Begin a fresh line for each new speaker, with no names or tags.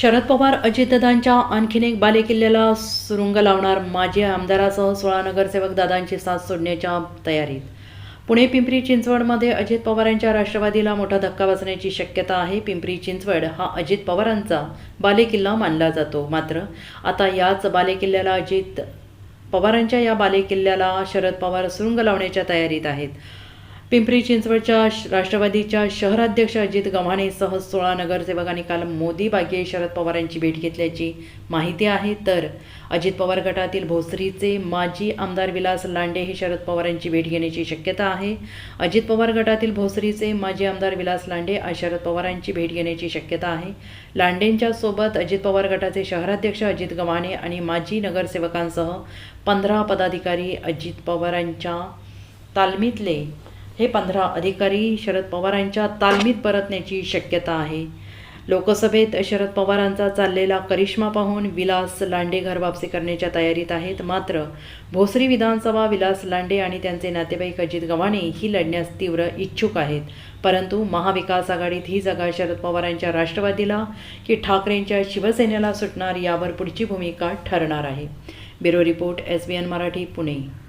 शरद पवार अजितदादांच्या आणखीन एक बालेकिल्ल्याला सुरुंग लावणार माजी आमदारासह सोळा नगरसेवक दादांची साथ सोडण्याच्या तयारीत. पुणे पिंपरी चिंचवडमध्ये अजित पवारांच्या राष्ट्रवादीला मोठा धक्का बसण्याची शक्यता आहे. पिंपरी चिंचवड हा अजित पवारांचा बालेकिल्ला मानला जातो. मात्र आता याच बालेकिल्ल्याला अजित पवारांच्या या बालेकिल्ल्याला शरद पवार सुरुंग लावण्याच्या तयारीत आहेत. पिंपरी चिंचवडच्या राष्ट्रवादीच्या शहराध्यक्ष अजित गव्हाणेसह सोळा नगरसेवकांनी काल मोदी बागे शरद पवारांची भेट घेतल्याची माहिती आहे. तर अजित पवार गटातील भोसरीचे माजी आमदार विलास लांडे हे शरद पवारांची भेट घेण्याची शक्यता आहे. अजित पवार गटातील भोसरीचे माजी आमदार विलास लांडे आज शरद पवारांची भेट घेण्याची शक्यता आहे. लांडेंच्या सोबत अजित पवार गटाचे शहराध्यक्ष अजित गव्हाणे आणि माजी नगरसेवकांसह पंधरा पदाधिकारी अजित पवारांच्या तालमीतले हे पंधरा अधिकारी शरद पवारांच्या तालमीत परतण्याची शक्यता आहे. लोकसभेत शरद पवारांचा चाललेला करिश्मा पाहून विलास लांडे घरवापसी करण्याच्या तयारीत आहेत. मात्र भोसरी विधानसभा विलास लांडे आणि त्यांचे नातेवाईक अजित गव्हाणे ही लढण्यास तीव्र इच्छुक आहेत. परंतु महाविकास आघाडीत ही जागा शरद पवारांच्या राष्ट्रवादीला की ठाकरेंच्या शिवसेनेला सुटणार यावर पुढची भूमिका ठरणार आहे. Bureau report S B N Marathi Pune.